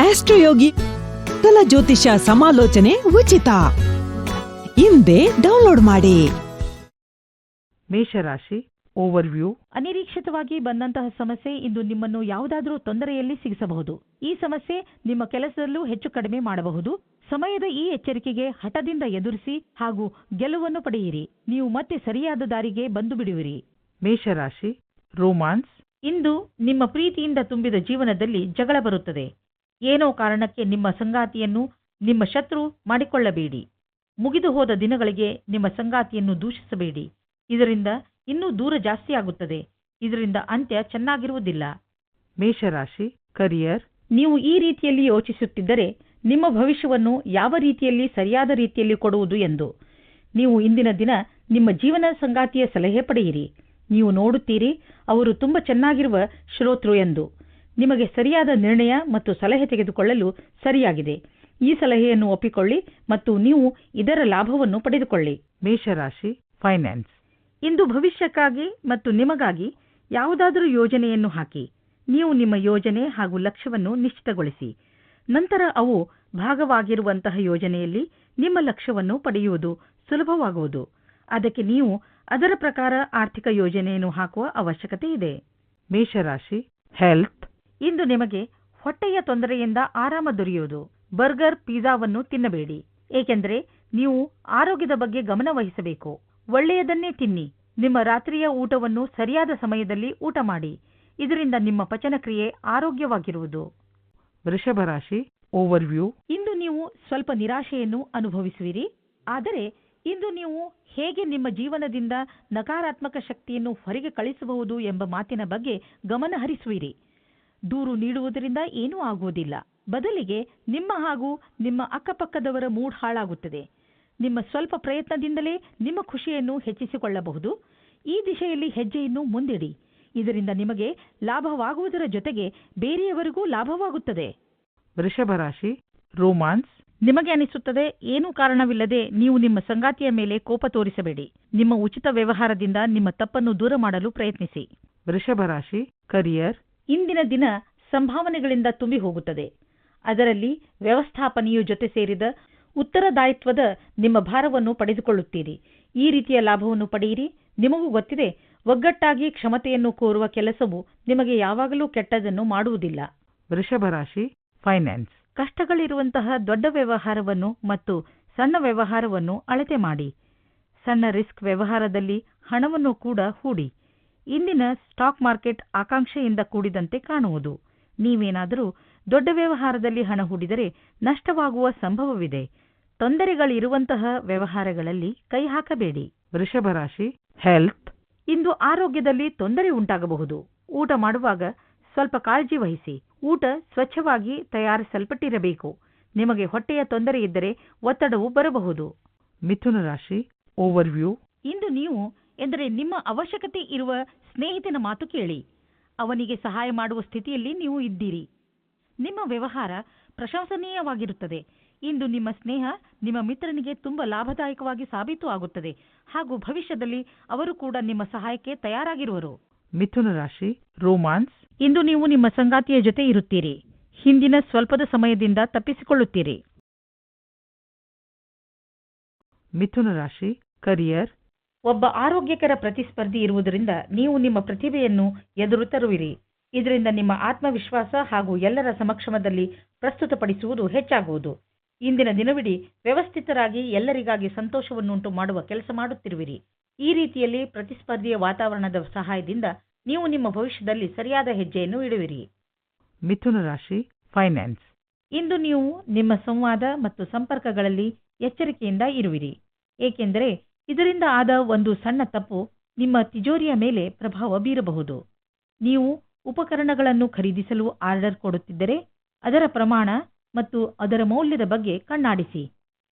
ಆಸ್ಟ್ರೋಯೋಗಿ ಕಲ ಜ್ಯೋತಿಷ ಸಮಾಲೋಚನೆ ಉಚಿತ. ಹಿಂದೆ ಡೌನ್ಲೋಡ್ ಮಾಡಿ. ಮೇಷರಾಶಿ ಓವರ್ವ್ಯೂ. ಅನಿರೀಕ್ಷಿತವಾಗಿ ಬಂದಂತಹ ಸಮಸ್ಯೆ ಇಂದು ನಿಮ್ಮನ್ನು ಯಾವುದಾದರೂ ತೊಂದರೆಯಲ್ಲಿ ಸಿಗಿಸಬಹುದು. ಈ ಸಮಸ್ಯೆ ನಿಮ್ಮ ಕೆಲಸದಲ್ಲೂ ಹೆಚ್ಚು ಕಡಿಮೆ ಮಾಡಬಹುದು. ಸಮಯದ ಈ ಎಚ್ಚರಿಕೆಗೆ ಹಠದಿಂದ ಎದುರಿಸಿ ಹಾಗೂ ಗೆಲುವನ್ನು ಪಡೆಯಿರಿ. ನೀವು ಮತ್ತೆ ಸರಿಯಾದ ದಾರಿಗೆ ಬಂದು ಬಿಡುವಿರಿ. ಮೇಷರಾಶಿ ರೋಮಾನ್ಸ್. ಇಂದು ನಿಮ್ಮ ಪ್ರೀತಿಯಿಂದ ತುಂಬಿದ ಜೀವನದಲ್ಲಿ ಜಗಳ ಬರುತ್ತದೆ. ಏನೋ ಕಾರಣಕ್ಕೆ ನಿಮ್ಮ ಸಂಗಾತಿಯನ್ನು ನಿಮ್ಮ ಶತ್ರು ಮಾಡಿಕೊಳ್ಳಬೇಡಿ. ಮುಗಿದು ಹೋದ ದಿನಗಳಿಗೆ ನಿಮ್ಮ ಸಂಗಾತಿಯನ್ನು ದೂಷಿಸಬೇಡಿ. ಇದರಿಂದ ಇನ್ನೂ ದೂರ ಜಾಸ್ತಿ ಆಗುತ್ತದೆ. ಇದರಿಂದ ಅಂತ್ಯ ಚೆನ್ನಾಗಿರುವುದಿಲ್ಲ. ಮೇಷರಾಶಿ ಕರಿಯರ್. ನೀವು ಈ ರೀತಿಯಲ್ಲಿ ಯೋಚಿಸುತ್ತಿದ್ದರೆ ನಿಮ್ಮ ಭವಿಷ್ಯವನ್ನು ಯಾವ ರೀತಿಯಲ್ಲಿ ಸರಿಯಾದ ರೀತಿಯಲ್ಲಿ ಕೊಡುವುದು ಎಂದು. ನೀವು ಇಂದಿನ ದಿನ ನಿಮ್ಮ ಜೀವನ ಸಂಗಾತಿಯ ಸಲಹೆ ಪಡೆಯಿರಿ. ನೀವು ನೋಡುತ್ತೀರಿ ಅವರು ತುಂಬಾ ಚೆನ್ನಾಗಿರುವ ಶ್ರೋತೃ ಎಂದು. ನಿಮಗೆ ಸರಿಯಾದ ನಿರ್ಣಯ ಮತ್ತು ಸಲಹೆ ತೆಗೆದುಕೊಳ್ಳಲು ಸರಿಯಾಗಿದೆ. ಈ ಸಲಹೆಯನ್ನು ಒಪ್ಪಿಕೊಳ್ಳಿ ಮತ್ತು ನೀವು ಇದರ ಲಾಭವನ್ನು ಪಡೆದುಕೊಳ್ಳಿ. ಮೇಷರಾಶಿ ಫೈನಾನ್ಸ್ ಇಂದು ಭವಿಷ್ಯಕ್ಕಾಗಿ ಮತ್ತು ನಿಮಗಾಗಿ ಯಾವುದಾದರೂ ಯೋಜನೆಯನ್ನು ಹಾಕಿ. ನೀವು ನಿಮ್ಮ ಯೋಜನೆ ಹಾಗೂ ಲಕ್ಷ್ಯವನ್ನು ನಿಶ್ಚಿತಗೊಳಿಸಿ. ನಂತರ ಅವು ಭಾಗವಾಗಿರುವಂತಹ ಯೋಜನೆಯಲ್ಲಿ ನಿಮ್ಮ ಲಕ್ಷ್ಯವನ್ನು ಪಡೆಯುವುದು ಸುಲಭವಾಗುವುದು. ಅದಕ್ಕೆ ನೀವು ಅದರ ಪ್ರಕಾರ ಆರ್ಥಿಕ ಯೋಜನೆಯನ್ನು ಹಾಕುವ ಅವಶ್ಯಕತೆ ಇದೆ. ಮೇಷರಾಶಿ ಹೆಲ್ತ್ ಇಂದು ನಿಮಗೆ ಹೊಟ್ಟೆಯ ತೊಂದರೆಯಿಂದ ಆರಾಮ ದೊರೆಯುವುದು. ಬರ್ಗರ್ ಪಿಜ್ಜಾವನ್ನು ತಿನ್ನಬೇಡಿ. ಏಕೆಂದರೆ ನೀವು ಆರೋಗ್ಯದ ಬಗ್ಗೆ ಗಮನ ವಹಿಸಬೇಕು. ಒಳ್ಳೆಯದನ್ನೇ ತಿನ್ನಿ. ನಿಮ್ಮ ರಾತ್ರಿಯ ಊಟವನ್ನು ಸರಿಯಾದ ಸಮಯದಲ್ಲಿ ಊಟ ಮಾಡಿ. ಇದರಿಂದ ನಿಮ್ಮ ಪಚನಕ್ರಿಯೆ ಆರೋಗ್ಯವಾಗಿರುವುದು. ವೃಷಭ ರಾಶಿ ಓವರ್ವ್ಯೂ. ಇಂದು ನೀವು ಸ್ವಲ್ಪ ನಿರಾಶೆಯನ್ನು ಅನುಭವಿಸುವಿರಿ. ಆದರೆ ಇಂದು ನೀವು ಹೇಗೆ ನಿಮ್ಮ ಜೀವನದಿಂದ ನಕಾರಾತ್ಮಕ ಶಕ್ತಿಯನ್ನು ಹೊರಗೆ ಕಳಿಸಬಹುದು ಎಂಬ ಮಾತಿನ ಬಗ್ಗೆ ಗಮನ ಹರಿಸುವಿರಿ. ದೂರು ನೀಡುವುದರಿಂದ ಏನೂ ಆಗುವುದಿಲ್ಲ. ಬದಲಿಗೆ ನಿಮ್ಮ ಹಾಗೂ ನಿಮ್ಮ ಅಕ್ಕಪಕ್ಕದವರ ಮೂಡ್ ಹಾಳಾಗುತ್ತದೆ. ನಿಮ್ಮ ಸ್ವಲ್ಪ ಪ್ರಯತ್ನದಿಂದಲೇ ನಿಮ್ಮ ಖುಷಿಯನ್ನು ಹೆಚ್ಚಿಸಿಕೊಳ್ಳಬಹುದು. ಈ ದಿಶೆಯಲ್ಲಿ ಹೆಜ್ಜೆಯನ್ನು ಮುಂದಿಡಿ. ಇದರಿಂದ ನಿಮಗೆ ಲಾಭವಾಗುವುದರ ಜೊತೆಗೆ ಬೇರೆಯವರಿಗೂ ಲಾಭವಾಗುತ್ತದೆ. ವೃಷಭ ರಾಶಿ ರೋಮಾನ್ಸ್. ನಿಮಗೆ ಅನಿಸುತ್ತದೆ ಏನೂ ಕಾರಣವಿಲ್ಲದೆ ನೀವು ನಿಮ್ಮ ಸಂಗಾತಿಯ ಮೇಲೆ ಕೋಪ ತೋರಿಸಬೇಡಿ. ನಿಮ್ಮ ಉಚಿತ ವ್ಯವಹಾರದಿಂದ ನಿಮ್ಮ ತಪ್ಪನ್ನು ದೂರ ಮಾಡಲು ಪ್ರಯತ್ನಿಸಿ. ವೃಷಭ ರಾಶಿ ಕರಿಯರ್. ಇಂದಿನ ದಿನ ಸಂಭಾವನೆಗಳಿಂದ ತುಂಬಿ ಹೋಗುತ್ತದೆ. ಅದರಲ್ಲಿ ವ್ಯವಸ್ಥಾಪನೆಯು ಜೊತೆ ಸೇರಿದ ಉತ್ತರದಾಯಿತ್ವದ ನಿಮ್ಮ ಭಾರವನ್ನು ಪಡೆದುಕೊಳ್ಳುತ್ತೀರಿ. ಈ ರೀತಿಯ ಲಾಭವನ್ನು ಪಡೆಯಿರಿ. ನಿಮಗೂ ಗೊತ್ತಿದೆ ಒಗ್ಗಟ್ಟಾಗಿ ಕ್ಷಮತೆಯನ್ನು ಕೋರುವ ಕೆಲಸವು ನಿಮಗೆ ಯಾವಾಗಲೂ ಕೆಟ್ಟದನ್ನು ಮಾಡುವುದಿಲ್ಲ. ವೃಷಭ ರಾಶಿ ಫೈನಾನ್ಸ್ ಕಷ್ಟಗಳಿರುವಂತಹ ದೊಡ್ಡ ವ್ಯವಹಾರವನ್ನು ಮತ್ತು ಸಣ್ಣ ವ್ಯವಹಾರವನ್ನು ಅಳತೆ ಮಾಡಿ. ಸಣ್ಣ ರಿಸ್ಕ್ ವ್ಯವಹಾರದಲ್ಲಿ ಹಣವನ್ನು ಕೂಡ ಹೂಡಿ. ಇಂದಿನ ಸ್ಟಾಕ್ ಮಾರ್ಕೆಟ್ ಆಕಾಂಕ್ಷೆಯಿಂದ ಕೂಡಿದಂತೆ ಕಾಣುವುದು. ನೀವೇನಾದರೂ ದೊಡ್ಡ ವ್ಯವಹಾರದಲ್ಲಿ ಹಣ ಹೂಡಿದರೆ ನಷ್ಟವಾಗುವ ಸಂಭವವಿದೆ. ತೊಂದರೆಗಳಿರುವಂತಹ ವ್ಯವಹಾರಗಳಲ್ಲಿ ಕೈ ಹಾಕಬೇಡಿ. ವೃಷಭ ರಾಶಿ ಹೆಲ್ತ್. ಇಂದು ಆರೋಗ್ಯದಲ್ಲಿ ತೊಂದರೆ ಉಂಟಾಗಬಹುದು. ಊಟ ಮಾಡುವಾಗ ಸ್ವಲ್ಪ ಕಾಳಜಿ ವಹಿಸಿ. ಊಟ ಸ್ವಚ್ಛವಾಗಿ ತಯಾರಿಸಲ್ಪಟ್ಟಿರಬೇಕು. ನಿಮಗೆ ಹೊಟ್ಟೆಯ ತೊಂದರೆ ಇದ್ದರೆ ಒತ್ತಡವು ಬರಬಹುದು. ಮಿಥುನ ರಾಶಿ ಓವರ್ವ್ಯೂ. ಇಂದು ನೀವು ಎಂದರೆ ನಿಮ್ಮ ಅವಶ್ಯಕತೆ ಇರುವ ಸ್ನೇಹಿತನ ಮಾತು ಕೇಳಿ. ಅವನಿಗೆ ಸಹಾಯ ಮಾಡುವ ಸ್ಥಿತಿಯಲ್ಲಿ ನೀವು ಇದ್ದೀರಿ. ನಿಮ್ಮ ವ್ಯವಹಾರ ಪ್ರಶಂಸನೀಯವಾಗಿರುತ್ತದೆ. ಇಂದು ನಿಮ್ಮ ಸ್ನೇಹ ನಿಮ್ಮ ಮಿತ್ರನಿಗೆ ತುಂಬ ಲಾಭದಾಯಕವಾಗಿ ಸಾಬೀತು ಆಗುತ್ತದೆ. ಹಾಗೂ ಭವಿಷ್ಯದಲ್ಲಿ ಅವರು ಕೂಡ ನಿಮ್ಮ ಸಹಾಯಕ್ಕೆ ತಯಾರಾಗಿರುವರು. ಮಿಥುನ ರಾಶಿ ರೋಮಾನ್ಸ್. ಇಂದು ನೀವು ನಿಮ್ಮ ಸಂಗಾತಿಯ ಜೊತೆ ಇರುತ್ತೀರಿ. ಹಿಂದಿನ ಸ್ವಲ್ಪದ ಸಮಯದಿಂದ ತಪ್ಪಿಸಿಕೊಳ್ಳುತ್ತೀರಿ. ಮಿಥುನ ರಾಶಿ ಕರಿಯರ್. ಒಬ್ಬ ಆರೋಗ್ಯಕರ ಪ್ರತಿಸ್ಪರ್ಧಿ ಇರುವುದರಿಂದ ನೀವು ನಿಮ್ಮ ಪ್ರತಿಭೆಯನ್ನು ಎದುರು ತರುವಿರಿ. ಇದರಿಂದ ನಿಮ್ಮ ಆತ್ಮವಿಶ್ವಾಸ ಹಾಗೂ ಎಲ್ಲರ ಸಮಕ್ಷಮದಲ್ಲಿ ಪ್ರಸ್ತುತಪಡಿಸುವುದು ಹೆಚ್ಚಾಗುವುದು. ಇಂದಿನ ದಿನವಿಡೀ ವ್ಯವಸ್ಥಿತರಾಗಿ ಎಲ್ಲರಿಗಾಗಿ ಸಂತೋಷವನ್ನುಂಟು ಮಾಡುವ ಕೆಲಸ ಮಾಡುತ್ತಿರುವಿರಿ. ಈ ರೀತಿಯಲ್ಲಿ ಪ್ರತಿಸ್ಪರ್ಧಿಯ ವಾತಾವರಣದ ಸಹಾಯದಿಂದ ನೀವು ನಿಮ್ಮ ಭವಿಷ್ಯದಲ್ಲಿ ಸರಿಯಾದ ಹೆಜ್ಜೆಯನ್ನು ಇಡುವಿರಿ. ಮಿಥುನ ರಾಶಿ ಫೈನಾನ್ಸ್ ಇಂದು ನೀವು ನಿಮ್ಮ ಸಂವಾದ ಮತ್ತು ಸಂಪರ್ಕಗಳಲ್ಲಿ ಎಚ್ಚರಿಕೆಯಿಂದ ಇರುವಿರಿ. ಏಕೆಂದರೆ ಇದರಿಂದ ಆದ ಒಂದು ಸಣ್ಣ ತಪ್ಪು ನಿಮ್ಮ ತಿಜೋರಿಯ ಮೇಲೆ ಪ್ರಭಾವ ಬೀರಬಹುದು. ನೀವು ಉಪಕರಣಗಳನ್ನು ಖರೀದಿಸಲು ಆರ್ಡರ್ ಕೊಡುತ್ತಿದ್ದರೆ ಅದರ ಪ್ರಮಾಣ ಮತ್ತು ಅದರ ಮೌಲ್ಯದ ಬಗ್ಗೆ ಕಣ್ಣಾಡಿಸಿ.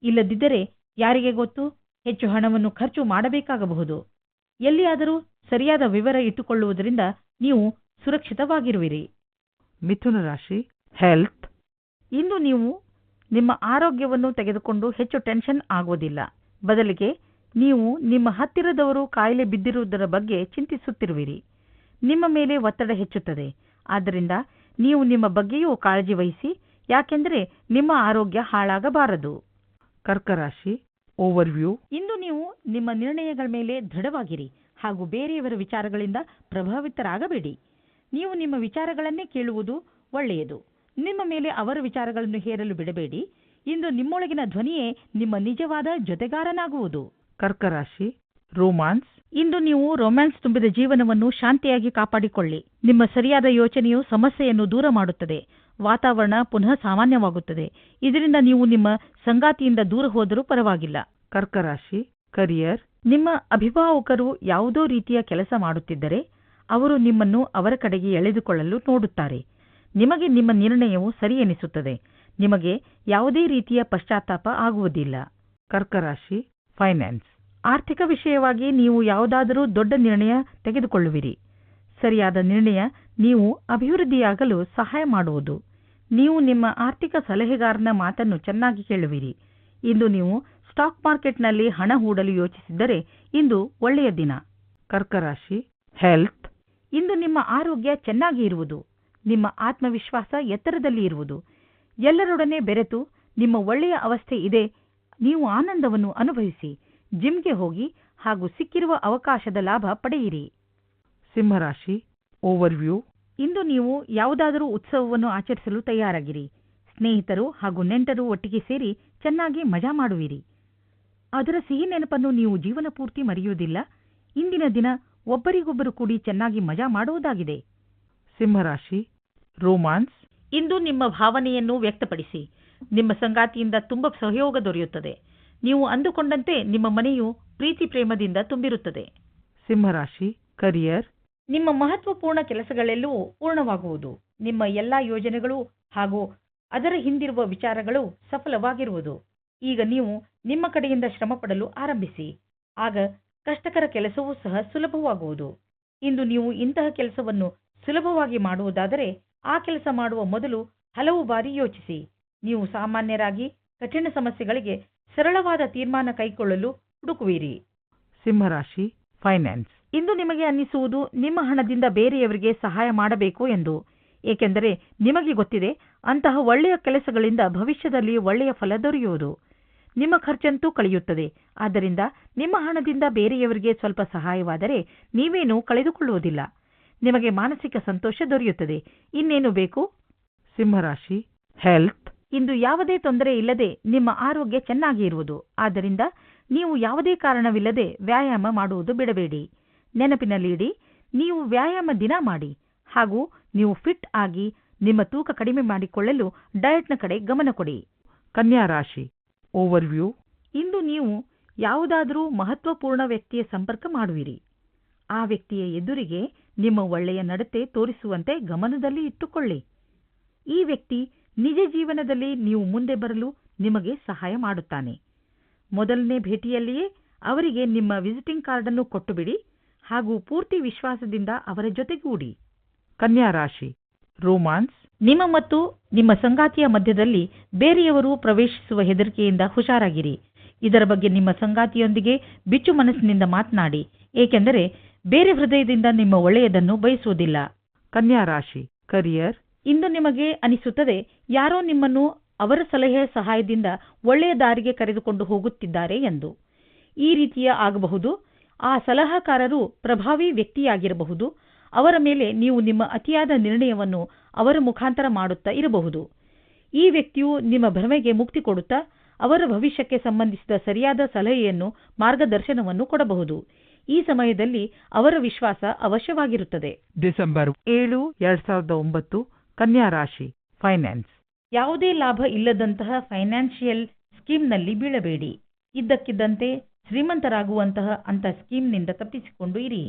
ಇಲ್ಲದಿದ್ದರೆ ಯಾರಿಗೆ ಗೊತ್ತು? ಹೆಚ್ಚು ಹಣವನ್ನು ಖರ್ಚು ಮಾಡಬೇಕಾಗಬಹುದು. ಎಲ್ಲಿಯಾದರೂ ಸರಿಯಾದ ವಿವರ ಇಟ್ಟುಕೊಳ್ಳುವುದರಿಂದ ನೀವು ಸುರಕ್ಷಿತವಾಗಿರುವಿರಿ. ಮಿಥುನ ರಾಶಿ ಹೆಲ್ತ್ ಇಂದು ನೀವು ನಿಮ್ಮ ಆರೋಗ್ಯವನ್ನು ತೆಗೆದುಕೊಂಡು ಹೆಚ್ಚು ಟೆನ್ಷನ್ ಆಗುವುದಿಲ್ಲ. ಬದಲಿಗೆ ನೀವು ನಿಮ್ಮ ಹತ್ತಿರದವರು ಕಾಯಿಲೆ ಬಿದ್ದಿರುವುದರ ಬಗ್ಗೆ ಚಿಂತಿಸುತ್ತಿರುವಿರಿ. ನಿಮ್ಮ ಮೇಲೆ ಒತ್ತಡ ಹೆಚ್ಚುತ್ತದೆ. ಆದ್ದರಿಂದ ನೀವು ನಿಮ್ಮ ಬಗ್ಗೆಯೂ ಕಾಳಜಿ ವಹಿಸಿ ಯಾಕೆಂದರೆ ನಿಮ್ಮ ಆರೋಗ್ಯ ಹಾಳಾಗಬಾರದು. ಕರ್ಕರಾಶಿ ಓವರ್ವ್ಯೂ. ಇಂದು ನೀವು ನಿಮ್ಮ ನಿರ್ಣಯಗಳ ಮೇಲೆ ದೃಢವಾಗಿರಿ ಹಾಗೂ ಬೇರೆಯವರ ವಿಚಾರಗಳಿಂದ ಪ್ರಭಾವಿತರಾಗಬೇಡಿ. ನೀವು ನಿಮ್ಮ ವಿಚಾರಗಳನ್ನೇ ಕೇಳುವುದು ಒಳ್ಳೆಯದು. ನಿಮ್ಮ ಮೇಲೆ ಅವರ ವಿಚಾರಗಳನ್ನು ಹೇರಲು ಬಿಡಬೇಡಿ. ಇಂದು ನಿಮ್ಮೊಳಗಿನ ಧ್ವನಿಯೇ ನಿಮ್ಮ ನಿಜವಾದ ಜೊತೆಗಾರನಾಗುವುದು. ಕರ್ಕ ರಾಶಿ ರೋಮಾನ್ಸ್. ಇಂದು ನೀವು ರೊಮ್ಯಾನ್ಸ್ ತುಂಬಿದ ಜೀವನವನ್ನು ಶಾಂತಿಯಾಗಿ ಕಾಪಾಡಿಕೊಳ್ಳಿ. ನಿಮ್ಮ ಸರಿಯಾದ ಯೋಚನೆಯು ಸಮಸ್ಯೆಯನ್ನು ದೂರ ಮಾಡುತ್ತದೆ. ವಾತಾವರಣ ಪುನಃ ಸಾಮಾನ್ಯವಾಗುತ್ತದೆ. ಇದರಿಂದ ನೀವು ನಿಮ್ಮ ಸಂಗಾತಿಯಿಂದ ದೂರ ಹೋದರೂ ಪರವಾಗಿಲ್ಲ. ಕರ್ಕರಾಶಿ, ಕರಿಯರ್. ನಿಮ್ಮ ಅಭಿಭಾವಕರು ಯಾವುದೋ ರೀತಿಯ ಕೆಲಸ ಮಾಡುತ್ತಿದ್ದರೆ, ಅವರು ನಿಮ್ಮನ್ನು ಅವರ ಕಡೆಗೆ ಎಳೆದುಕೊಳ್ಳಲು ನೋಡುತ್ತಾರೆ. ನಿಮಗೆ ನಿಮ್ಮ ನಿರ್ಣಯವು ಸರಿ ಎನಿಸುತ್ತದೆ. ನಿಮಗೆ ಯಾವುದೇ ರೀತಿಯ ಪಶ್ಚಾತ್ತಾಪ ಆಗುವುದಿಲ್ಲ. ಕರ್ಕ ರಾಶಿ ಫೈನಾನ್ಸ್. ಆರ್ಥಿಕ ವಿಷಯವಾಗಿ ನೀವು ಯಾವುದಾದರೂ ದೊಡ್ಡ ನಿರ್ಣಯ ತೆಗೆದುಕೊಳ್ಳುವಿರಿ. ಸರಿಯಾದ ನಿರ್ಣಯ ನೀವು ಅಭಿವೃದ್ಧಿಯಾಗಲು ಸಹಾಯ ಮಾಡುವುದು. ನೀವು ನಿಮ್ಮ ಆರ್ಥಿಕ ಸಲಹೆಗಾರನ ಮಾತನ್ನು ಚೆನ್ನಾಗಿ ಕೇಳುವಿರಿ. ಇಂದು ನೀವು ಸ್ಟಾಕ್ ಮಾರ್ಕೆಟ್ನಲ್ಲಿ ಹಣ ಹೂಡಲು ಯೋಚಿಸಿದರೆ ಇಂದು ಒಳ್ಳೆಯ ದಿನ. ಕರ್ಕರಾಶಿ ಹೆಲ್ತ್. ಇಂದು ನಿಮ್ಮ ಆರೋಗ್ಯ ಚೆನ್ನಾಗಿ ಇರುವುದು. ನಿಮ್ಮ ಆತ್ಮವಿಶ್ವಾಸ ಎತ್ತರದಲ್ಲಿ ಇರುವುದು. ಎಲ್ಲರೊಡನೆ ಬೆರೆತು ನಿಮ್ಮ ಒಳ್ಳೆಯ ಅವಸ್ಥೆ ಇದೆ ನೀವು ಆನಂದವನ್ನು ಅನುಭವಿಸಿ ಜಿಮ್ಗೆ ಹೋಗಿ ಹಾಗೂ ಸಿಕ್ಕಿರುವ ಅವಕಾಶದ ಲಾಭ ಪಡೆಯಿರಿ. ಸಿಂಹರಾಶಿ ಓವರ್ವ್ಯೂ ಇಂದು ನೀವು ಯಾವುದಾದರೂ ಉತ್ಸವವನ್ನು ಆಚರಿಸಲು ತಯಾರಾಗಿರಿ. ಸ್ನೇಹಿತರು ಹಾಗೂ ನೆಂಟರು ಒಟ್ಟಿಗೆ ಸೇರಿ ಚೆನ್ನಾಗಿ ಮಜಾ ಮಾಡುವಿರಿ. ಅದರ ಸಿಹಿ ನೆನಪನ್ನು ನೀವು ಜೀವನ ಪೂರ್ತಿ ಮರೆಯುವುದಿಲ್ಲ. ಇಂದಿನ ದಿನ ಒಬ್ಬರಿಗೊಬ್ಬರು ಕೂಡಿ ಚೆನ್ನಾಗಿ ಮಜಾ ಮಾಡುವುದಾಗಿದೆ. ಸಿಂಹರಾಶಿ ರೋಮಾನ್ಸ್ ಇಂದು ನಿಮ್ಮ ಭಾವನೆಯನ್ನು ವ್ಯಕ್ತಪಡಿಸಿ. ನಿಮ್ಮ ಸಂಗಾತಿಯಿಂದ ತುಂಬ ಸಹಯೋಗ ದೊರೆಯುತ್ತದೆ. ನೀವು ಅಂದುಕೊಂಡಂತೆ ನಿಮ್ಮ ಮನೆಯು ಪ್ರೀತಿ ಪ್ರೇಮದಿಂದ ತುಂಬಿರುತ್ತದೆ. ಸಿಂಹರಾಶಿ ಕರಿಯರ್ ನಿಮ್ಮ ಮಹತ್ವಪೂರ್ಣ ಕೆಲಸಗಳೆಲ್ಲವೂ ಪೂರ್ಣವಾಗುವುದು. ನಿಮ್ಮ ಎಲ್ಲಾ ಯೋಜನೆಗಳು ಹಾಗೂ ಅದರ ಹಿಂದಿರುವ ವಿಚಾರಗಳು ಸಫಲವಾಗಿರುವುದು. ಈಗ ನೀವು ನಿಮ್ಮ ಕಡೆಯಿಂದ ಶ್ರಮಪಡಲು ಆರಂಭಿಸಿ. ಆಗ ಕಷ್ಟಕರ ಕೆಲಸವೂ ಸಹ ಸುಲಭವಾಗುವುದು. ಇಂದು ನೀವು ಇಂತಹ ಕೆಲಸವನ್ನು ಸುಲಭವಾಗಿ ಮಾಡುವುದಾದರೆ ಆ ಕೆಲಸ ಮಾಡುವ ಮೊದಲು ಹಲವು ಬಾರಿ ಯೋಚಿಸಿ. ನೀವು ಸಾಮಾನ್ಯರಾಗಿ ಕಠಿಣ ಸಮಸ್ಯೆಗಳಿಗೆ ಸರಳವಾದ ತೀರ್ಮಾನ ಕೈಗೊಳ್ಳಲು ಹುಡುಕುವಿರಿ. ಸಿಂಹರಾಶಿ ಫೈನಾನ್ಸ್ ಇಂದು ನಿಮಗೆ ಅನ್ನಿಸುವುದು ನಿಮ್ಮ ಹಣದಿಂದ ಬೇರೆಯವರಿಗೆ ಸಹಾಯ ಮಾಡಬೇಕು ಎಂದು. ಏಕೆಂದರೆ ನಿಮಗೆ ಗೊತ್ತಿದೆ ಅಂತಹ ಒಳ್ಳೆಯ ಕೆಲಸಗಳಿಂದ ಭವಿಷ್ಯದಲ್ಲಿ ಒಳ್ಳೆಯ ಫಲ ದೊರೆಯುವುದು. ನಿಮ್ಮ ಖರ್ಚಂತೂ ಕಳೆಯುತ್ತದೆ. ಆದ್ದರಿಂದ ನಿಮ್ಮ ಹಣದಿಂದ ಬೇರೆಯವರಿಗೆ ಸ್ವಲ್ಪ ಸಹಾಯವಾದರೆ ನೀವೇನು ಕಳೆದುಕೊಳ್ಳುವುದಿಲ್ಲ. ನಿಮಗೆ ಮಾನಸಿಕ ಸಂತೋಷ ದೊರೆಯುತ್ತದೆ. ಇನ್ನೇನು ಬೇಕು? ಸಿಂಹರಾಶಿ ಹೆಲ್ತ್ ಇಂದು ಯಾವುದೇ ತೊಂದರೆ ಇಲ್ಲದೆ ನಿಮ್ಮ ಆರೋಗ್ಯ ಚೆನ್ನಾಗಿ ಇರುವುದು. ಆದ್ದರಿಂದ ನೀವು ಯಾವುದೇ ಕಾರಣವಿಲ್ಲದೆ ವ್ಯಾಯಾಮ ಮಾಡುವುದು ಬಿಡಬೇಡಿ. ನೆನಪಿನಲ್ಲಿಡಿ ನೀವು ವ್ಯಾಯಾಮ ದಿನ ಮಾಡಿ. ಹಾಗೂ ನೀವು ಫಿಟ್ ಆಗಿ ನಿಮ್ಮ ತೂಕ ಕಡಿಮೆ ಮಾಡಿಕೊಳ್ಳಲು ಡಯಟ್ನ ಕಡೆ ಗಮನ ಕೊಡಿ. ಕನ್ಯಾ ರಾಶಿ ಓವರ್ವ್ಯೂ ಇಂದು ನೀವು ಯಾವುದಾದರೂ ಮಹತ್ವಪೂರ್ಣ ವ್ಯಕ್ತಿಯ ಸಂಪರ್ಕ ಮಾಡುವಿರಿ. ಆ ವ್ಯಕ್ತಿಯ ಎದುರಿಗೆ ನಿಮ್ಮ ಒಳ್ಳೆಯ ನಡತೆ ತೋರಿಸುವಂತೆ ಗಮನದಲ್ಲಿ ಇಟ್ಟುಕೊಳ್ಳಿ. ಈ ವ್ಯಕ್ತಿ ನಿಜ ಜೀವನದಲ್ಲಿ ನೀವು ಮುಂದೆ ಬರಲು ನಿಮಗೆ ಸಹಾಯ ಮಾಡುತ್ತಾನೆ. ಮೊದಲನೇ ಭೇಟಿಯಲ್ಲಿಯೇ ಅವರಿಗೆ ನಿಮ್ಮ ವಿಸಿಟಿಂಗ್ ಕಾರ್ಡನ್ನು ಕೊಟ್ಟುಬಿಡಿ ಹಾಗೂ ಪೂರ್ತಿ ವಿಶ್ವಾಸದಿಂದ ಅವರ ಜೊತೆಗೂಡಿ ಕನ್ಯಾ ರಾಶಿ, ರೋಮಾನ್ಸ್. ನಿಮ್ಮ ಮತ್ತು ನಿಮ್ಮ ಸಂಗಾತಿಯ ಮಧ್ಯದಲ್ಲಿ ಬೇರೆಯವರು ಪ್ರವೇಶಿಸುವ ಹೆದರಿಕೆಯಿಂದ ಹುಷಾರಾಗಿರಿ. ಇದರ ಬಗ್ಗೆ ನಿಮ್ಮ ಸಂಗಾತಿಯೊಂದಿಗೆ ಬಿಚ್ಚು ಮನಸ್ಸಿನಿಂದ ಮಾತನಾಡಿ, ಏಕೆಂದರೆ ಬೇರೆ ಹೃದಯದಿಂದ ನಿಮ್ಮ ಒಳ್ಳೆಯದನ್ನು ಬಯಸುವುದಿಲ್ಲ. ಕನ್ಯಾ ರಾಶಿ, ಕರಿಯರ್. ಇಂದು ನಿಮಗೆ ಅನಿಸುತ್ತದೆ, ಯಾರೋ ನಿಮ್ಮನ್ನು ಅವರ ಸಲಹೆಯ ಸಹಾಯದಿಂದ ಒಳ್ಳೆಯ ದಾರಿಗೆ ಕರೆದುಕೊಂಡು ಹೋಗುತ್ತಿದ್ದಾರೆ ಎಂದು. ಈ ರೀತಿಯ ಆಗಬಹುದು. ಆ ಸಲಹಾಕಾರರು ಪ್ರಭಾವಿ ವ್ಯಕ್ತಿಯಾಗಿರಬಹುದು. ಅವರ ಮೇಲೆ ನೀವು ನಿಮ್ಮ ಅತಿಯಾದ ನಿರ್ಣಯವನ್ನು ಅವರ ಮುಖಾಂತರ ಮಾಡುತ್ತಾ ಇರಬಹುದು. ಈ ವ್ಯಕ್ತಿಯು ನಿಮ್ಮ ಭ್ರಮೆಗೆ ಮುಕ್ತಿ ಕೊಡುತ್ತಾ, ಅವರ ಭವಿಷ್ಯಕ್ಕೆ ಸಂಬಂಧಿಸಿದ ಸರಿಯಾದ ಸಲಹೆಯನ್ನು, ಮಾರ್ಗದರ್ಶನವನ್ನು ಕೊಡಬಹುದು. ಈ ಸಮಯದಲ್ಲಿ ಅವರ ವಿಶ್ವಾಸ ಅವಶ್ಯವಾಗಿರುತ್ತದೆ. ಡಿಸೆಂಬರ್ ಏಳು, ಎರಡ್ ಸಾವಿರದ ಒಂಬತ್ತು. ಕನ್ಯಾ ರಾಶಿ ಫೈನಾನ್ಸ್ ಯಾವುದೇ ಲಾಭ ಇಲ್ಲದಂತಹ ಫೈನಾನ್ಷಿಯಲ್ ಸ್ಕೀಮ್ನಲ್ಲಿ ಬೀಳಬೇಡಿ. ಇದ್ದಕ್ಕಿದ್ದಂತೆ ಶ್ರೀಮಂತರಾಗುವಂತಹ ಅಂತ ಸ್ಕೀಮ್ನಿಂದ ತಪ್ಪಿಸಿಕೊಂಡು ಇರಿ.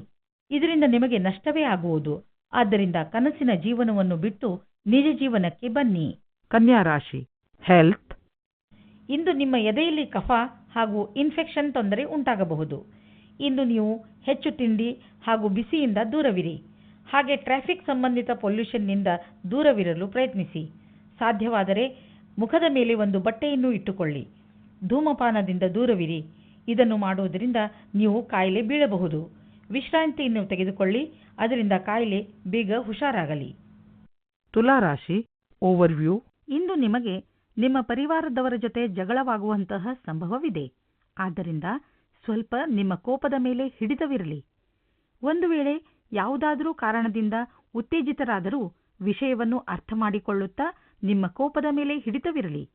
ಇದರಿಂದ ನಿಮಗೆ ನಷ್ಟವೇ ಆಗುವುದು. ಆದ್ದರಿಂದ ಕನಸಿನ ಜೀವನವನ್ನು ಬಿಟ್ಟು ನಿಜ ಜೀವನಕ್ಕೆ ಬನ್ನಿ. ಕನ್ಯಾ ರಾಶಿ ಹೆಲ್ತ್ ಇಂದು ನಿಮ್ಮ ಎದೆಯಲ್ಲಿ ಕಫ ಹಾಗೂ ಇನ್ಫೆಕ್ಷನ್ ತೊಂದರೆ ಉಂಟಾಗಬಹುದು. ಇಂದು ನೀವು ಹೆಚ್ಚು ತಿಂಡಿ ಹಾಗೂ ಬಿಸಿಯಿಂದ ದೂರವಿರಿ. ಹಾಗೆ ಟ್ರಾಫಿಕ್ ಸಂಬಂಧಿತ ಪೊಲ್ಯೂಷನ್ನಿಂದ ದೂರವಿರಲು ಪ್ರಯತ್ನಿಸಿ. ಸಾಧ್ಯವಾದರೆ ಮುಖದ ಮೇಲೆ ಒಂದು ಬಟ್ಟೆಯನ್ನು ಇಟ್ಟುಕೊಳ್ಳಿ. ಧೂಮಪಾನದಿಂದ ದೂರವಿರಿ. ಇದನ್ನು ಮಾಡುವುದರಿಂದ ನೀವು ಕಾಯಿಲೆ ಬೀಳಬಹುದು. ವಿಶ್ರಾಂತಿಯನ್ನು ತೆಗೆದುಕೊಳ್ಳಿ. ಅದರಿಂದ ಕಾಯಿಲೆ ಬೇಗ ಹುಷಾರಾಗಲಿ. ತುಲಾ ರಾಶಿ ಓವರ್ವ್ಯೂ ಇಂದು ನಿಮಗೆ ನಿಮ್ಮ ಪರಿವಾರದವರ ಜೊತೆ ಜಗಳವಾಗುವಂತಹ ಸಂಭವವಿದೆ. ಆದ್ದರಿಂದ ಸ್ವಲ್ಪ ನಿಮ್ಮ ಕೋಪದ ಮೇಲೆ ಹಿಡಿತವಿರಲಿ. ಒಂದು ವೇಳೆ ಯಾವುದಾದರೂ ಕಾರಣದಿಂದ ಉತ್ತೇಜಿತರಾದರೂ ವಿಷಯವನ್ನು ಅರ್ಥ ಮಾಡಿಕೊಳ್ಳುತ್ತಾ ನಿಮ್ಮ ಕೋಪದ ಮೇಲೆ ಹಿಡಿತವಿರಲಿ.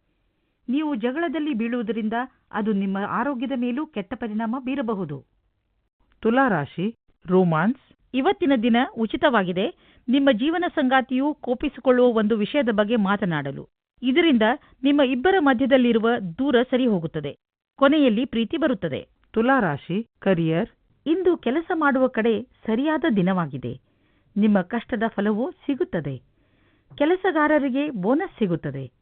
ನೀವು ಜಗಳದಲ್ಲಿ ಬೀಳುವುದರಿಂದ ಅದು ನಿಮ್ಮ ಆರೋಗ್ಯದ ಮೇಲೂ ಕೆಟ್ಟ ಪರಿಣಾಮ ಬೀರಬಹುದು. ತುಲಾ ರಾಶಿ ರೋಮಾನ್ಸ್. ಇವತ್ತಿನ ದಿನ ಉಚಿತವಾಗಿದೆ. ನಿಮ್ಮ ಜೀವನ ಸಂಗಾತಿಯು ಕೋಪಿಸಿಕೊಳ್ಳುವ ಒಂದು ವಿಷಯದ ಬಗ್ಗೆ ಮಾತನಾಡಲು. ಇದರಿಂದ ನಿಮ್ಮ ಇಬ್ಬರ ಮಧ್ಯದಲ್ಲಿರುವ ದೂರ ಸರಿ ಹೋಗುತ್ತದೆ ಕೊನೆಯಲ್ಲಿ ಪ್ರೀತಿ ಬರುತ್ತದೆ. ತುಲಾ ರಾಶಿ ಕರಿಯರ್. ಇಂದು ಕೆಲಸ ಮಾಡುವ ಕಡೆ ಸರಿಯಾದ ದಿನವಾಗಿದೆ. ನಿಮ್ಮ ಕಷ್ಟದ ಫಲವು ಸಿಗುತ್ತದೆ. ಕೆಲಸಗಾರರಿಗೆ ಬೋನಸ್ ಸಿಗುತ್ತದೆ.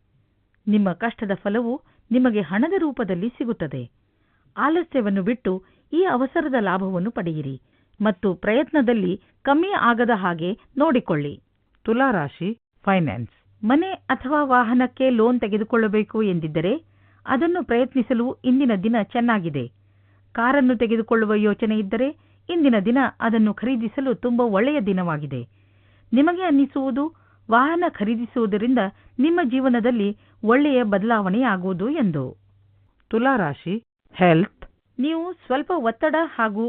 ನಿಮ್ಮ ಕಷ್ಟದ ಫಲವು ನಿಮಗೆ ಹಣದ ರೂಪದಲ್ಲಿ ಸಿಗುತ್ತದೆ. ಆಲಸ್ಯವನ್ನು ಬಿಟ್ಟು ಈ ಅವಸರದ ಲಾಭವನ್ನು ಪಡೆಯಿರಿ ಮತ್ತು ಪ್ರಯತ್ನದಲ್ಲಿ ಕಮ್ಮಿ ಆಗದ ಹಾಗೆ ನೋಡಿಕೊಳ್ಳಿ. ತುಲಾ ರಾಶಿ ಫೈನಾನ್ಸ್. ಮನೆ ಅಥವಾ ವಾಹನಕ್ಕೆ ಲೋನ್ ತೆಗೆದುಕೊಳ್ಳಬೇಕು ಎಂದಿದ್ದರೆ ಅದನ್ನು ಪ್ರಯತ್ನಿಸಲು ಇಂದಿನ ದಿನ ಚೆನ್ನಾಗಿದೆ. ಕಾರನ್ನು ತೆಗೆದುಕೊಳ್ಳುವ ಯೋಚನೆ ಇದ್ದರೆ ಇಂದಿನ ದಿನ ಅದನ್ನು ಖರೀದಿಸಲು ತುಂಬಾ ಒಳ್ಳೆಯ ದಿನವಾಗಿದೆ. ನಿಮಗೆ ಅನ್ನಿಸುವುದು ವಾಹನ ಖರೀದಿಸುವುದರಿಂದ ನಿಮ್ಮ ಜೀವನದಲ್ಲಿ ಒಳ್ಳೆಯ ಬದಲಾವಣೆಯಾಗುವುದು ಎಂದು. ತುಲಾರಾಶಿ ಹೆಲ್ತ್ ನೀವು ಸ್ವಲ್ಪ ಒತ್ತಡ ಹಾಗೂ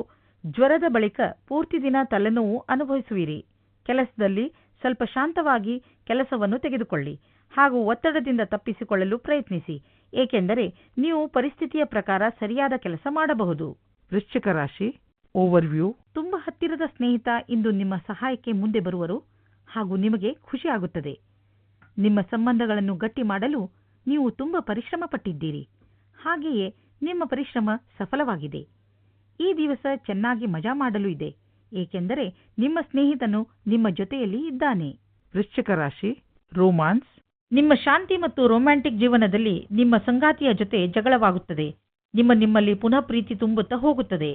ಜ್ವರದ ಬಳಿಕ ಪೂರ್ತಿ ದಿನ ತಲೆನೋವು ಅನುಭವಿಸುವಿರಿ. ಕೆಲಸದಲ್ಲಿ ಸ್ವಲ್ಪ ಶಾಂತವಾಗಿ ಕೆಲಸವನ್ನು ತೆಗೆದುಕೊಳ್ಳಿ ಹಾಗೂ ಒತ್ತಡದಿಂದ ತಪ್ಪಿಸಿಕೊಳ್ಳಲು ಪ್ರಯತ್ನಿಸಿ. ಏಕೆಂದರೆ ನೀವು ಪರಿಸ್ಥಿತಿಯ ಪ್ರಕಾರ ಸರಿಯಾದ ಕೆಲಸ ಮಾಡಬಹುದು. ವೃಶ್ಚಿಕ ರಾಶಿ ಓವರ್ವ್ಯೂ ತುಂಬಾ ಹತ್ತಿರದ ಸ್ನೇಹಿತ ಇಂದು ನಿಮ್ಮ ಸಹಾಯಕ್ಕೆ ಮುಂದೆ ಬರುವರು ಹಾಗೂ ನಿಮಗೆ ಖುಷಿಯಾಗುತ್ತದೆ ನಿಮ್ಮ ಸಂಬಂಧಗಳನ್ನು ಗಟ್ಟಿ ಮಾಡಲು ನೀವು ತುಂಬಾ ಪರಿಶ್ರಮ ಪಟ್ಟಿದ್ದೀರಿ ಹಾಗೆಯೇ ನಿಮ್ಮ ಪರಿಶ್ರಮ ಸಫಲವಾಗಿದೆ. ಈ ದಿವಸ ಚೆನ್ನಾಗಿ ಮಜಾ ಮಾಡಲು ಇದೆ ಏಕೆಂದರೆ ನಿಮ್ಮ ಸ್ನೇಹಿತನು ನಿಮ್ಮ ಜೊತೆಯಲ್ಲಿ ಇದ್ದಾನೆ. ವೃಶ್ಚಿಕ ರಾಶಿ ರೋಮಾನ್ಸ್ ನಿಮ್ಮ ಶಾಂತಿ ಮತ್ತು ರೊಮ್ಯಾಂಟಿಕ್ ಜೀವನದಲ್ಲಿ ನಿಮ್ಮ ಸಂಗಾತಿಯ ಜೊತೆ ಜಗಳವಾಗುತ್ತದೆ. ನಿಮ್ಮ ನಿಮ್ಮಲ್ಲಿ ಪುನಃ ಪ್ರೀತಿ ತುಂಬುತ್ತಾ ಹೋಗುತ್ತದೆ.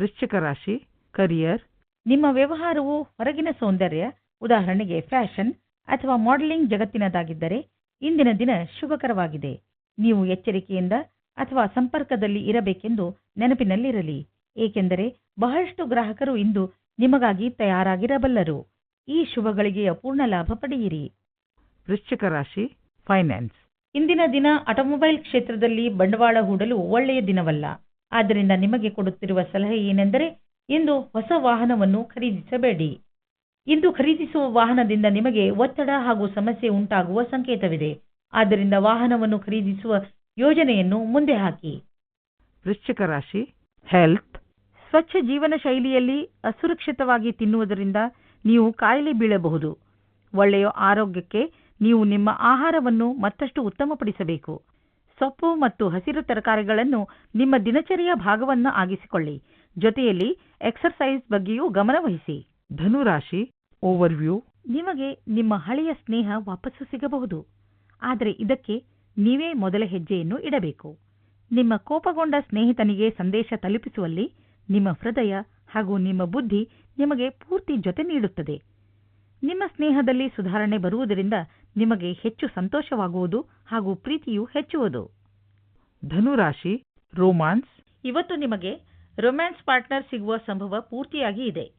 ವೃಶ್ಚಿಕ ರಾಶಿ ಕರಿಯರ್ ನಿಮ್ಮ ವ್ಯವಹಾರವು ಹೊರಗಿನ ಸೌಂದರ್ಯ ಉದಾಹರಣೆಗೆ ಫ್ಯಾಷನ್ ಅಥವಾ ಮಾಡೆಲಿಂಗ್ ಜಗತ್ತಿನದಾಗಿದ್ದರೆ ಇಂದಿನ ದಿನ ಶುಭಕರವಾಗಿದೆ. ನೀವು ಎಚ್ಚರಿಕೆಯಿಂದ ಅಥವಾ ಸಂಪರ್ಕದಲ್ಲಿ ಇರಬೇಕೆಂದು ನೆನಪಿನಲ್ಲಿರಲಿ. ಏಕೆಂದರೆ ಬಹಳಷ್ಟು ಗ್ರಾಹಕರು ಇಂದು ನಿಮಗಾಗಿ ತಯಾರಾಗಿರಬಲ್ಲರು. ಈ ಶುಭಗಳಿಗೆಯ ಪೂರ್ಣ ಲಾಭ ಪಡೆಯಿರಿ. ವೃಶ್ಚಿಕ ರಾಶಿ ಫೈನಾನ್ಸ್ ಇಂದಿನ ದಿನ ಆಟೋಮೊಬೈಲ್ ಕ್ಷೇತ್ರದಲ್ಲಿ ಬಂಡವಾಳ ಹೂಡಲು ಒಳ್ಳೆಯ ದಿನವಲ್ಲ. ಆದ್ದರಿಂದ ನಿಮಗೆ ಕೊಡುತ್ತಿರುವ ಸಲಹೆ ಏನೆಂದರೆ ಇಂದು ಹೊಸ ವಾಹನವನ್ನು ಖರೀದಿಸಬೇಡಿ. ಇಂದು ಖರೀದಿಸುವ ವಾಹನದಿಂದ ನಿಮಗೆ ಒತ್ತಡ ಹಾಗೂ ಸಮಸ್ಯೆ ಉಂಟಾಗುವ ಸಂಕೇತವಿದೆ. ಆದ್ದರಿಂದ ವಾಹನವನ್ನು ಖರೀದಿಸುವ ಯೋಜನೆಯನ್ನು ಮುಂದೆ ಹಾಕಿ. ವೃಶ್ಚಿಕ ರಾಶಿ ಹೆಲ್ತ್ ಸ್ವಚ್ಛ ಜೀವನ ಶೈಲಿಯಲ್ಲಿ ಅಸುರಕ್ಷಿತವಾಗಿ ತಿನ್ನುವುದರಿಂದ ನೀವು ಕಾಯಿಲೆ ಬೀಳಬಹುದು. ಒಳ್ಳೆಯ ಆರೋಗ್ಯಕ್ಕೆ ನೀವು ನಿಮ್ಮ ಆಹಾರವನ್ನು ಮತ್ತಷ್ಟು ಉತ್ತಮಪಡಿಸಬೇಕು. ಸೊಪ್ಪು ಮತ್ತು ಹಸಿರು ತರಕಾರಿಗಳನ್ನು ನಿಮ್ಮ ದಿನಚರಿಯ ಭಾಗವನ್ನು ಆಗಿಸಿಕೊಳ್ಳಿ. ಜೊತೆಯಲ್ಲಿ ಎಕ್ಸರ್ಸೈಸ್ ಬಗ್ಗೆಯೂ ಗಮನವಹಿಸಿ ಧನುರಾಶಿ ಓವರ್ವ್ಯೂ ನಿಮಗೆ ನಿಮ್ಮ ಹಳೆಯ ಸ್ನೇಹ ವಾಪಸ್ಸು ಸಿಗಬಹುದು. ಆದರೆ ಇದಕ್ಕೆ ನೀವೇ ಮೊದಲ ಹೆಜ್ಜೆಯನ್ನು ಇಡಬೇಕು. ನಿಮ್ಮ ಕೋಪಗೊಂಡ ಸ್ನೇಹಿತನಿಗೆ ಸಂದೇಶ ತಲುಪಿಸುವಲ್ಲಿ ನಿಮ್ಮ ಹೃದಯ ಹಾಗೂ ನಿಮ್ಮ ಬುದ್ಧಿ ನಿಮಗೆ ಪೂರ್ತಿ ಜೊತೆ ನೀಡುತ್ತದೆ. ನಿಮ್ಮ ಸ್ನೇಹದಲ್ಲಿ ಸುಧಾರಣೆ ಬರುವುದರಿಂದ ನಿಮಗೆ ಹೆಚ್ಚು ಸಂತೋಷವಾಗುವುದು ಹಾಗೂ ಪ್ರೀತಿಯು ಹೆಚ್ಚುವುದು. ಧನುರಾಶಿ ರೋಮಾನ್ಸ್. ಇವತ್ತು ನಿಮಗೆ ರೊಮ್ಯಾನ್ಸ್ ಪಾರ್ಟ್ನರ್ ಸಿಗುವ ಸಂಭವ ಪೂರ್ತಿಯಾಗಿ ಇದೆ.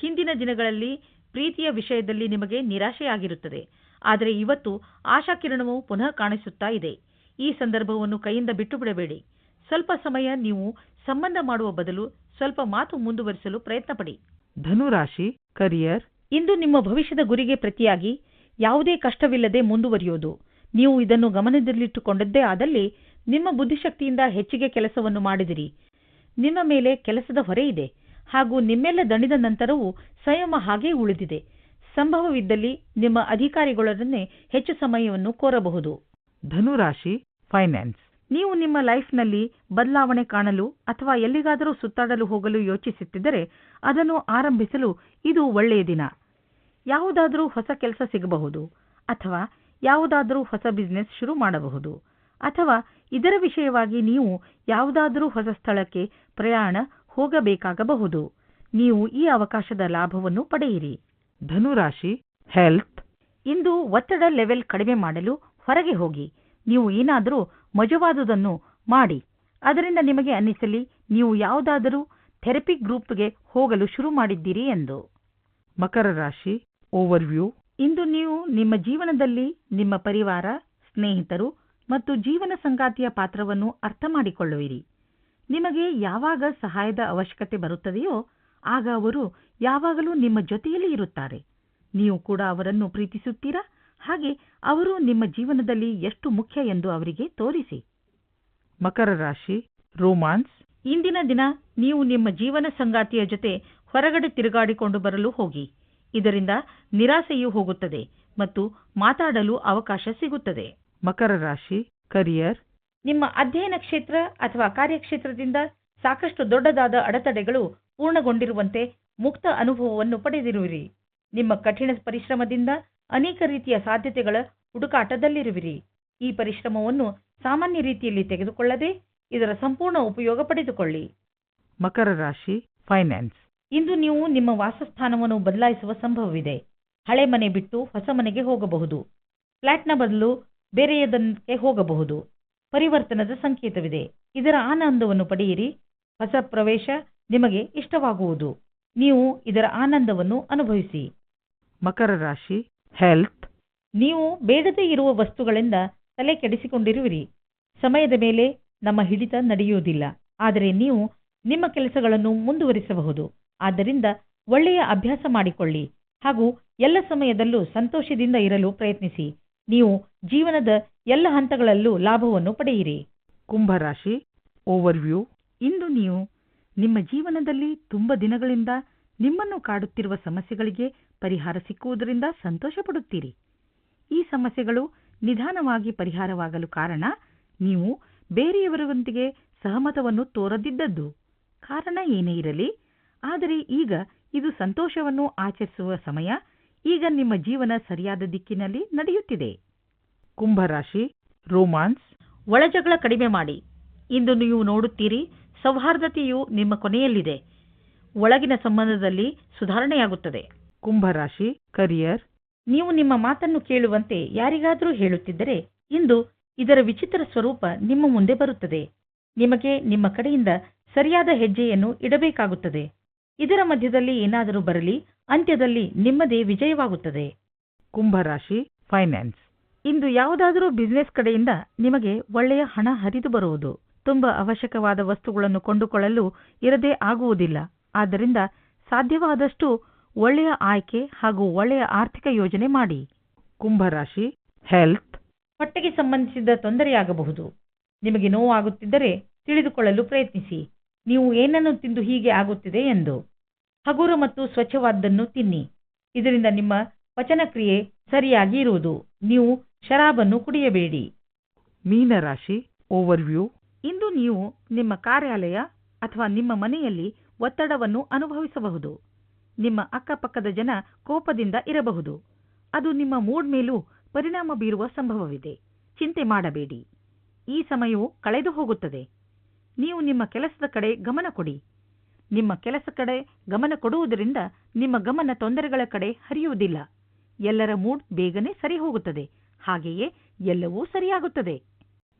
ಹಿಂದಿನ ದಿನಗಳಲ್ಲಿ ಪ್ರೀತಿಯ ವಿಷಯದಲ್ಲಿ ನಿಮಗೆ ನಿರಾಶೆಯಾಗಿರುತ್ತದೆ. ಆದರೆ ಇವತ್ತು ಆಶಾಕಿರಣವು ಪುನಃ ಕಾಣಿಸುತ್ತಾ ಇದೆ. ಈ ಸಂದರ್ಭವನ್ನು ಕೈಯಿಂದ ಬಿಟ್ಟು ಬಿಡಬೇಡಿ ಸ್ವಲ್ಪ ಸಮಯ ನೀವು ಸಂಬಂಧ ಮಾಡುವ ಬದಲು ಸ್ವಲ್ಪ ಮಾತು ಮುಂದುವರಿಸಲು ಪ್ರಯತ್ನಪಡಿ. ಧನುರಾಶಿ ಕರಿಯರ್. ಇಂದು ನಿಮ್ಮ ಭವಿಷ್ಯದ ಗುರಿಗೆ ಪ್ರತಿಯಾಗಿ ಯಾವುದೇ ಕಷ್ಟವಿಲ್ಲದೆ ಮುಂದುವರಿಯೋದು ನೀವು ಇದನ್ನು ಗಮನದಲ್ಲಿಟ್ಟುಕೊಂಡದ್ದೇ ಆದಲ್ಲಿ ನಿಮ್ಮ ಬುದ್ಧಿಶಕ್ತಿಯಿಂದ ಹೆಚ್ಚಿಗೆ ಕೆಲಸವನ್ನು ಮಾಡಿದಿರಿ. ನಿಮ್ಮ ಮೇಲೆ ಕೆಲಸದ ಹೊರೆ ಇದೆ. ಹಾಗೂ ನಿಮ್ಮೆಲ್ಲ ದಣಿದ ನಂತರವೂ ಸಂಯಮ ಹಾಗೇ ಉಳಿದಿದೆ. ಸಂಭವವಿದ್ದಲ್ಲಿ ನಿಮ್ಮ ಅಧಿಕಾರಿಗಳೊಡನೆ ಹೆಚ್ಚು ಸಮಯವನ್ನು ಕೋರಬಹುದು. ಧನುರಾಶಿ ಫೈನಾನ್ಸ್. ನೀವು ನಿಮ್ಮ ಲೈಫ್ನಲ್ಲಿ ಬದಲಾವಣೆ ಕಾಣಲು ಅಥವಾ ಎಲ್ಲಿಗಾದರೂ ಸುತ್ತಾಡಲು ಹೋಗಲು ಯೋಚಿಸುತ್ತಿದ್ದರೆ ಅದನ್ನು ಆರಂಭಿಸಲು ಇದು ಒಳ್ಳೆಯ ದಿನ. ಯಾವುದಾದರೂ ಹೊಸ ಕೆಲಸ ಸಿಗಬಹುದು ಅಥವಾ ಯಾವುದಾದರೂ ಹೊಸ ಬಿಸ್ನೆಸ್ ಶುರು ಮಾಡಬಹುದು ಅಥವಾ ಇದರ ವಿಷಯವಾಗಿ ನೀವು ಯಾವುದಾದರೂ ಹೊಸ ಸ್ಥಳಕ್ಕೆ ಪ್ರಯಾಣ ಹೋಗಬೇಕಾಗಬಹುದು. ನೀವು ಈ ಅವಕಾಶದ ಲಾಭವನ್ನು ಪಡೆಯಿರಿ. ಧನುರಾಶಿ ಹೆಲ್ತ್ ಇಂದು ಒತ್ತಡ ಲೆವೆಲ್ ಕಡಿಮೆ ಮಾಡಲು ಹೊರಗೆ ಹೋಗಿ. ನೀವು ಏನಾದರೂ ಮಜವಾದುದನ್ನು ಮಾಡಿ. ಅದರಿಂದ ನಿಮಗೆ ಅನ್ನಿಸಲಿ ನೀವು ಯಾವುದಾದರೂ ಥೆರಪಿ ಗ್ರೂಪ್ಗೆ ಹೋಗಲು ಶುರು ಮಾಡಿದ್ದೀರಿ ಎಂದು. ಮಕರ ರಾಶಿ ಓವರ್ವ್ಯೂ ಇಂದು ನೀವು ನಿಮ್ಮ ಜೀವನದಲ್ಲಿ ನಿಮ್ಮ ಪರಿವಾರ, ಸ್ನೇಹಿತರು ಮತ್ತು ಜೀವನ ಸಂಗಾತಿಯ ಪಾತ್ರವನ್ನು ಅರ್ಥ ಮಾಡಿಕೊಳ್ಳುವಿರಿ. ನಿಮಗೆ ಯಾವಾಗ ಸಹಾಯದ ಅವಶ್ಯಕತೆ ಬರುತ್ತದೆಯೋ ಆಗ ಅವರು ಯಾವಾಗಲೂ ನಿಮ್ಮ ಜೊತೆಯಲ್ಲಿ ಇರುತ್ತಾರೆ. ನೀವು ಕೂಡ ಅವರನ್ನು ಪ್ರೀತಿಸುತ್ತೀರಾ? ಹಾಗೆ ಅವರು ನಿಮ್ಮ ಜೀವನದಲ್ಲಿ ಎಷ್ಟು ಮುಖ್ಯ ಎಂದು ಅವರಿಗೆ ತೋರಿಸಿ. ಮಕರ ರಾಶಿ, ರೋಮಾನ್ಸ್. ಇಂದಿನ ದಿನ ನೀವು ನಿಮ್ಮ ಜೀವನ ಸಂಗಾತಿಯ ಜೊತೆ ಹೊರಗಡೆ ತಿರುಗಾಡಿಕೊಂಡು ಬರಲು ಹೋಗಿ. ಇದರಿಂದ ನಿರಾಸೆಯೂ ಹೋಗುತ್ತದೆ ಮತ್ತು ಮಾತಾಡಲು ಅವಕಾಶ ಸಿಗುತ್ತದೆ. ಮಕರ ರಾಶಿ ಕರಿಯರ್. ನಿಮ್ಮ ಅಧ್ಯಯನ ಕ್ಷೇತ್ರ ಅಥವಾ ಕಾರ್ಯಕ್ಷೇತ್ರದಿಂದ ಸಾಕಷ್ಟು ದೊಡ್ಡದಾದ ಅಡೆತಡೆಗಳು ಪೂರ್ಣಗೊಂಡಿರುವಂತೆ ಮುಕ್ತ ಅನುಭವವನ್ನು ಪಡೆದಿರುವಿರಿ. ನಿಮ್ಮ ಕಠಿಣ ಪರಿಶ್ರಮದಿಂದ ಅನೇಕ ರೀತಿಯ ಸಾಧ್ಯತೆಗಳ ಹುಡುಕಾಟದಲ್ಲಿರುವಿರಿ. ಈ ಪರಿಶ್ರಮವನ್ನು ಸಾಮಾನ್ಯ ರೀತಿಯಲ್ಲಿ ತೆಗೆದುಕೊಳ್ಳದೆ ಇದರ ಸಂಪೂರ್ಣ ಉಪಯೋಗ ಪಡೆದುಕೊಳ್ಳಿ. ಮಕರ ರಾಶಿ ಫೈನಾನ್ಸ್. ಇಂದು ನೀವು ನಿಮ್ಮ ವಾಸಸ್ಥಾನವನ್ನು ಬದಲಾಯಿಸುವ ಸಂಭವವಿದೆ. ಹಳೆ ಮನೆ ಬಿಟ್ಟು ಹೊಸ ಮನೆಗೆ ಹೋಗಬಹುದು. ಫ್ಲಾಟ್ನ ಬದಲು ಬೇರೆಯದಕ್ಕೆ ಹೋಗಬಹುದು. ಪರಿವರ್ತನದ ಸಂಕೇತವಿದೆ. ಇದರ ಆನಂದವನ್ನು ಪಡೆಯಿರಿ. ಹೊಸ ಪ್ರವೇಶ ನಿಮಗೆ ಇಷ್ಟವಾಗುವುದು. ನೀವು ಇದರ ಆನಂದವನ್ನು ಅನುಭವಿಸಿ. ಮಕರ ರಾಶಿ ಹೆಲ್ತ್ ನೀವು ಬೇಡದೇ ಇರುವ ವಸ್ತುಗಳಿಂದ ತಲೆ ಕೆಡಿಸಿಕೊಂಡಿರುವಿರಿ. ಸಮಯದ ಮೇಲೆ ನಮ್ಮ ಹಿಡಿತ ನಡೆಯುವುದಿಲ್ಲ. ಆದರೆ ನೀವು ನಿಮ್ಮ ಕೆಲಸಗಳನ್ನು ಮುಂದುವರಿಸಬಹುದು. ಆದ್ದರಿಂದ ಒಳ್ಳೆಯ ಅಭ್ಯಾಸ ಮಾಡಿಕೊಳ್ಳಿ ಹಾಗೂ ಎಲ್ಲ ಸಮಯದಲ್ಲೂ ಸಂತೋಷದಿಂದ ಇರಲು ಪ್ರಯತ್ನಿಸಿ. ನೀವು ಜೀವನದ ಎಲ್ಲ ಹಂತಗಳಲ್ಲೂ ಲಾಭವನ್ನು ಪಡೆಯಿರಿ. ಕುಂಭರಾಶಿ ಓವರ್ವ್ಯೂ. ಇಂದು ನೀವು ನಿಮ್ಮ ಜೀವನದಲ್ಲಿ ತುಂಬ ದಿನಗಳಿಂದ ನಿಮ್ಮನ್ನು ಕಾಡುತ್ತಿರುವ ಸಮಸ್ಯೆಗಳಿಗೆ ಪರಿಹಾರ ಸಿಕ್ಕುವುದರಿಂದ ಸಂತೋಷ ಪಡುತ್ತೀರಿ ಈ ಸಮಸ್ಯೆಗಳು ನಿಧಾನವಾಗಿ ಪರಿಹಾರವಾಗಲು ಕಾರಣ ನೀವು ಬೇರೆಯವರೊಂದಿಗೆ ಸಹಮತವನ್ನು ತೋರದಿದ್ದದ್ದು. ಕಾರಣ ಏನೇ ಇರಲಿ ಆದರೆ ಈಗ ಇದು ಸಂತೋಷವನ್ನು ಆಚರಿಸುವ ಸಮಯ. ಈಗ ನಿಮ್ಮ ಜೀವನ ಸರಿಯಾದ ದಿಕ್ಕಿನಲ್ಲಿ ನಡೆಯುತ್ತಿದೆ. ಕುಂಭರಾಶಿ, ರೋಮಾನ್ಸ್. ಒಳಜಗಳ ಕಡಿಮೆ ಮಾಡಿ. ಇಂದು ನೀವು ನೋಡುತ್ತೀರಿ, ಸೌಹಾರ್ದತೆಯು ನಿಮ್ಮ ಕೊನೆಯಲ್ಲಿದೆ. ಒಳಗಿನ ಸಂಬಂಧದಲ್ಲಿ ಸುಧಾರಣೆಯಾಗುತ್ತದೆ. ಕುಂಭರಾಶಿ, ಕರಿಯರ್. ನೀವು ನಿಮ್ಮ ಮಾತನ್ನು ಕೇಳುವಂತೆ ಯಾರಿಗಾದರೂ ಹೇಳುತ್ತಿದ್ದರೆ, ಇಂದು ಇದರ ವಿಚಿತ್ರ ಸ್ವರೂಪ ನಿಮ್ಮ ಮುಂದೆ ಬರುತ್ತದೆ. ನಿಮಗೆ ನಿಮ್ಮ ಕಡೆಯಿಂದ ಸರಿಯಾದ ಹೆಜ್ಜೆಯನ್ನು ಇಡಬೇಕಾಗುತ್ತದೆ. ಇದರ ಮಧ್ಯದಲ್ಲಿ ಏನಾದರೂ ಬರಲಿ ಅಂತ್ಯದಲ್ಲಿ ನಿಮ್ಮದೇ ವಿಜಯವಾಗುತ್ತದೆ. ಕುಂಭರಾಶಿ ಫೈನಾನ್ಸ್ ಇಂದು ಯಾವುದಾದರೂ ಬಿಸಿನೆಸ್ ಕಡೆಯಿಂದ ನಿಮಗೆ ಒಳ್ಳೆಯ ಹಣ ಹರಿದು ಬರುವುದು. ತುಂಬ ಅವಶ್ಯಕವಾದ ವಸ್ತುಗಳನ್ನು ಕೊಂಡುಕೊಳ್ಳಲು ಇರದೇ ಆಗುವುದಿಲ್ಲ. ಆದ್ದರಿಂದ ಸಾಧ್ಯವಾದಷ್ಟು ಒಳ್ಳೆಯ ಆಯ್ಕೆ ಹಾಗೂ ಒಳ್ಳೆಯ ಆರ್ಥಿಕ ಯೋಜನೆ ಮಾಡಿ. ಕುಂಭರಾಶಿ ಹೆಲ್ತ್ ಹೊಟ್ಟೆಗೆ ಸಂಬಂಧಿಸಿದ ತೊಂದರೆಯಾಗಬಹುದು. ನಿಮಗೆ ನೋವಾಗುತ್ತಿದ್ದರೆ ತಿಳಿದುಕೊಳ್ಳಲು ಪ್ರಯತ್ನಿಸಿ. ನೀವು ಏನನ್ನು ತಿಂದು ಹೀಗೆ ಆಗುತ್ತಿದೆ ಎಂದು. ಹಗುರ ಮತ್ತು ಸ್ವಚ್ಛವಾದ್ದನ್ನು ತಿನ್ನಿ. ಇದರಿಂದ ನಿಮ್ಮ ಪಚನಕ್ರಿಯೆ ಸರಿಯಾಗಿ ಇರುವುದು. ನೀವು ಶರಾಬನ್ನು ಕುಡಿಯಬೇಡಿ. ಮೀನರಾಶಿ ಓವರ್ವ್ಯೂ ಇಂದು ನೀವು ನಿಮ್ಮ ಕಾರ್ಯಾಲಯ ಅಥವಾ ನಿಮ್ಮ ಮನೆಯಲ್ಲಿ ಒತ್ತಡವನ್ನು ಅನುಭವಿಸಬಹುದು. ನಿಮ್ಮ ಅಕ್ಕಪಕ್ಕದ ಜನ ಕೋಪದಿಂದ ಇರಬಹುದು. ಅದು ನಿಮ್ಮ ಮೂಡ್ ಮೇಲೂ ಪರಿಣಾಮ ಬೀರುವ ಸಂಭವವಿದೆ. ಚಿಂತೆ ಮಾಡಬೇಡಿ. ಈ ಸಮಯವು ಕಳೆದು ಹೋಗುತ್ತದೆ. ನೀವು ನಿಮ್ಮ ಕೆಲಸದ ಕಡೆ ಗಮನ ಕೊಡಿ. ನಿಮ್ಮ ಕೆಲಸ ಕಡೆ ಗಮನ ಕೊಡುವುದರಿಂದ ನಿಮ್ಮ ಗಮನ ತೊಂದರೆಗಳ ಕಡೆ ಹರಿಯುವುದಿಲ್ಲ. ಎಲ್ಲರ ಮೂಡ್ ಬೇಗನೆ ಸರಿ ಹೋಗುತ್ತದೆ ಹಾಗೆಯೇ ಎಲ್ಲವೂ ಸರಿಯಾಗುತ್ತದೆ.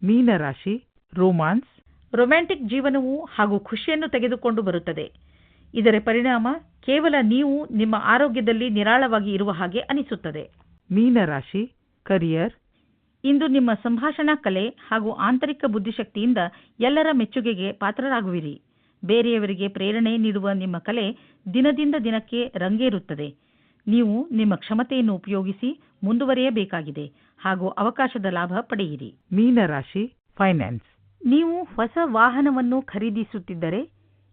ಮೀನರಾಶಿ ರೋಮಾನ್ಸ್ ರೊಮ್ಯಾಂಟಿಕ್ ಜೀವನವು ಹಾಗೂ ಖುಷಿಯನ್ನು ತೆಗೆದುಕೊಂಡು ಬರುತ್ತದೆ. ಇದರ ಪರಿಣಾಮ ಕೇವಲ ನೀವು ನಿಮ್ಮ ಆರೋಗ್ಯದಲ್ಲಿ ನಿರಾಳವಾಗಿ ಇರುವ ಹಾಗೆ ಅನಿಸುತ್ತದೆ. ಮೀನರಾಶಿ ಕರಿಯರ್ ಇಂದು ನಿಮ್ಮ ಸಂಭಾಷಣಾ ಕಲೆ ಹಾಗೂ ಆಂತರಿಕ ಬುದ್ಧಿಶಕ್ತಿಯಿಂದ ಎಲ್ಲರ ಮೆಚ್ಚುಗೆಗೆ ಪಾತ್ರರಾಗುವಿರಿ. ಬೇರೆಯವರಿಗೆ ಪ್ರೇರಣೆ ನೀಡುವ ನಿಮ್ಮ ಕಲೆ ದಿನದಿಂದ ದಿನಕ್ಕೆ ರಂಗೇರುತ್ತದೆ. ನೀವು ನಿಮ್ಮ ಕ್ಷಮತೆಯನ್ನು ಉಪಯೋಗಿಸಿ ಮುಂದುವರಿಯಬೇಕಾಗಿದೆ ಹಾಗೂ ಅವಕಾಶದ ಲಾಭ ಪಡೆಯಿರಿ. ಮೀನರಾಶಿ ಫೈನಾನ್ಸ್ ನೀವು ಹೊಸ ವಾಹನವನ್ನು ಖರೀದಿಸುತ್ತಿದ್ದರೆ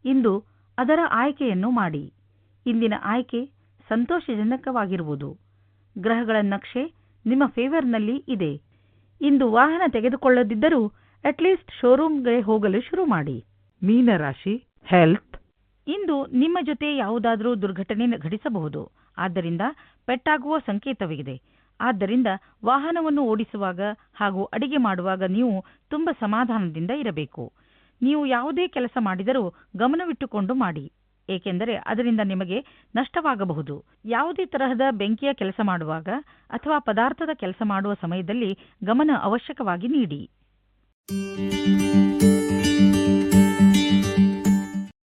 ಇಂದು ಅದರ ಆಯ್ಕೆಯನ್ನು ಮಾಡಿ. ಇಂದಿನ ಆಯ್ಕೆ ಸಂತೋಷಜನಕವಾಗಿರುವುದು. ಗ್ರಹಗಳ ನಕ್ಷೆ ನಿಮ್ಮ ಫೇವರ್ನಲ್ಲಿ ಇದೆ. ಇಂದು ವಾಹನ ತೆಗೆದುಕೊಳ್ಳದಿದ್ದರೂ ಅಟ್ಲೀಸ್ಟ್ ಶೋರೂಮ್ಗೆ ಹೋಗಲು ಶುರು ಮಾಡಿ. ಮೀನರಾಶಿ ಹೆಲ್ತ್ ಇಂದು ನಿಮ್ಮ ಜೊತೆ ಯಾವುದಾದರೂ ದುರ್ಘಟನೆ ಘಟಿಸಬಹುದು. ಆದ್ದರಿಂದ ಪೆಟ್ಟಾಗುವ ಸಂಕೇತವಿದೆ. ಆದ್ದರಿಂದ ವಾಹನವನ್ನು ಓಡಿಸುವಾಗ ಹಾಗೂ ಅಡಿಗೆ ಮಾಡುವಾಗ ನೀವು ತುಂಬ ಸಮಾಧಾನದಿಂದ ಇರಬೇಕು. ನೀವು ಯಾವುದೇ ಕೆಲಸ ಮಾಡಿದರೂ ಗಮನವಿಟ್ಟುಕೊಂಡು ಮಾಡಿ. ಏಕೆಂದರೆ ಅದರಿಂದ ನಿಮಗೆ ನಷ್ಟವಾಗಬಹುದು. ಯಾವುದೇ ತರಹದ ಬೆಂಕಿಯ ಕೆಲಸ ಮಾಡುವಾಗ ಅಥವಾ ಪದಾರ್ಥದ ಕೆಲಸ ಮಾಡುವ ಸಮಯದಲ್ಲಿ ಗಮನ ಅವಶ್ಯಕವಾಗಿ ನೀಡಿ.